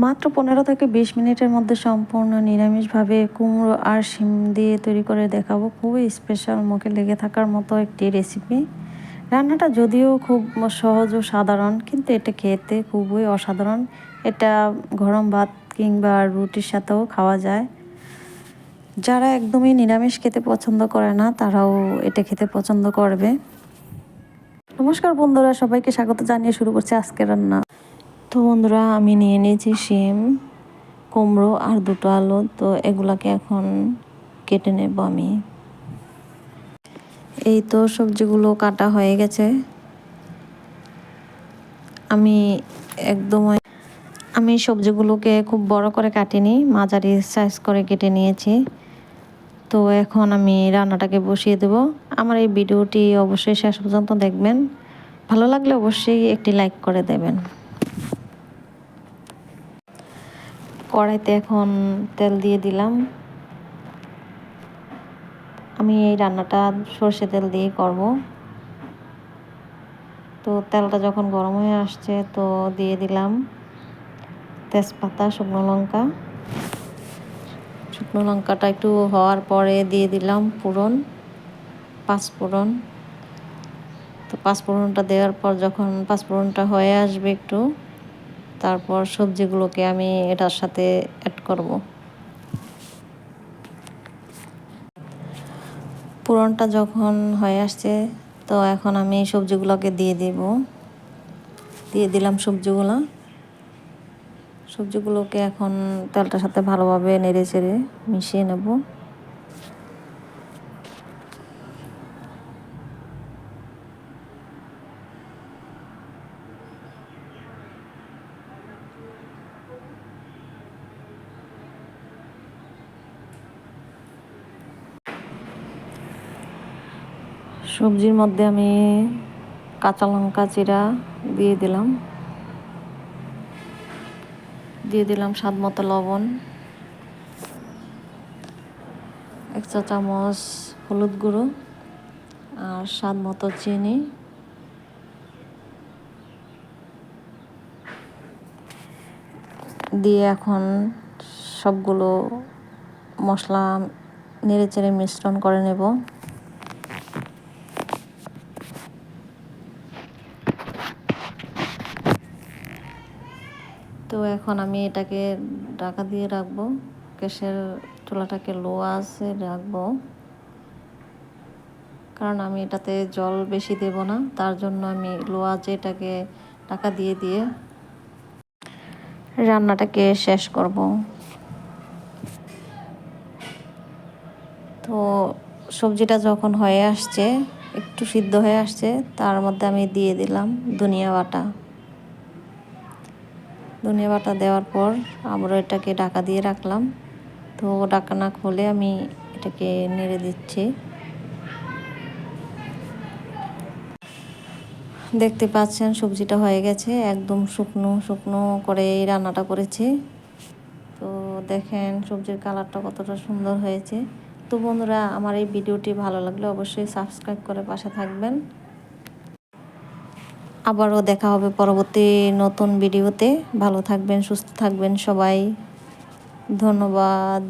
মাত্র পনেরো থেকে বিশ মিনিটের মধ্যে সম্পূর্ণ নিরামিষভাবে কুমড়ো আর শিম দিয়ে তৈরি করে দেখাবো। খুবই স্পেশাল মুখে লেগে থাকার মতো একটি রেসিপি রান্নাটা যদিও খুব সহজ ও সাধারণ, কিন্তু এটা খেতে খুবই অসাধারণ। এটা গরম ভাত কিংবা রুটির সাথেও খাওয়া যায়। যারা একদমই নিরামিষ খেতে পছন্দ করে না, তারাও এটা খেতে পছন্দ করবে। নমস্কার বন্ধুরা, সবাইকে স্বাগত জানিয়ে শুরু করছি আজকের রান্না। তো বন্ধুরা, আমি নিয়ে নিয়েছি শিম, কুমড়ো আর দুটো আলু। তো এগুলাকে এখন কেটে নেব আমি। এই তো সবজিগুলো কাটা হয়ে গেছে। আমি একদম আমি সবজিগুলোকে খুব বড় করে কাটিনি, মাঝারি সাইজ করে কেটে নিয়েছি। তো এখন আমি রান্নাটাকে বসিয়ে দেব। আমার এই ভিডিওটি অবশ্যই শেষ পর্যন্ত দেখবেন। ভালো লাগলে অবশ্যই একটি লাইক করে দেবেন। কড়াইতে এখন তেল দিয়ে দিলাম। আমি এই রান্নাটা সর্ষে তেল দিয়ে করব। তো তেলটা যখন গরম হয়ে আসছে তো দিয়ে দিলাম তেজপাতা, শুকনো লঙ্কা। শুকনো লঙ্কাটা একটু হওয়ার পরে দিয়ে দিলাম পুরন পাঁচফোড়ন। তো পাঁচফোড়নটা দেওয়ার পর যখন পাঁচফোড়নটা হয়ে আসবে একটু তারপর সবজিগুলোকে আমি এটার সাথে অ্যাড করব। পুরনটা যখন হয়ে আসছে, তো এখন আমি সবজিগুলোকে দিয়ে দেব। দিয়ে দিলাম সবজিগুলো। সবজিগুলোকে এখন তেলটার সাথে ভালোভাবে নেড়ে চেড়ে মিশিয়ে নেব। সবজির মধ্যে আমি কাঁচা লঙ্কা চিরা দিয়ে দিলাম। দিয়ে দিলাম স্বাদ মতো লবণ, এক চা চামচ হলুদ গুঁড়ো আর স্বাদ মতো চিনি। দিয়ে এখন সবগুলো মশলা নেড়ে চেড়ে মিশ্রণ করে নেব। তো এখন আমি এটাকে ঢাকা দিয়ে রাখব। গ্যাসের চুলাটাকে লো আছে রাখব। কারণ আমি এটাতে জল বেশি দেব না, তার জন্য আমি লো আছে এটাকে ঢাকা দিয়ে দিয়ে রান্নাটাকে শেষ করব। তো সবজিটা যখন হয়ে আসছে, একটু সিদ্ধ হয়ে আসছে, তার মধ্যে আমি দিয়ে দিলাম ধনিয়া বাটা। ধনিয়া বাটা দেওয়ার পর আমরা এটাকে ঢাকা দিয়ে রাখলাম। তো ঢাকা না খুলে আমি এটাকে নেড়ে দিচ্ছি। দেখতে পাচ্ছেন সবজিটা হয়ে গেছে, একদম শুকনো শুকনো করে এই রান্নাটা করেছি। তো দেখেন সবজির কালারটা কতটা সুন্দর হয়েছে। তো বন্ধুরা, আমার এই ভিডিওটি ভালো লাগলে অবশ্যই সাবস্ক্রাইব করে পাশে থাকবেন। আবারও দেখা হবে পরবর্তী নতুন ভিডিওতে। ভালো থাকবেন সুস্থ থাকবেন সবাই। ধন্যবাদ।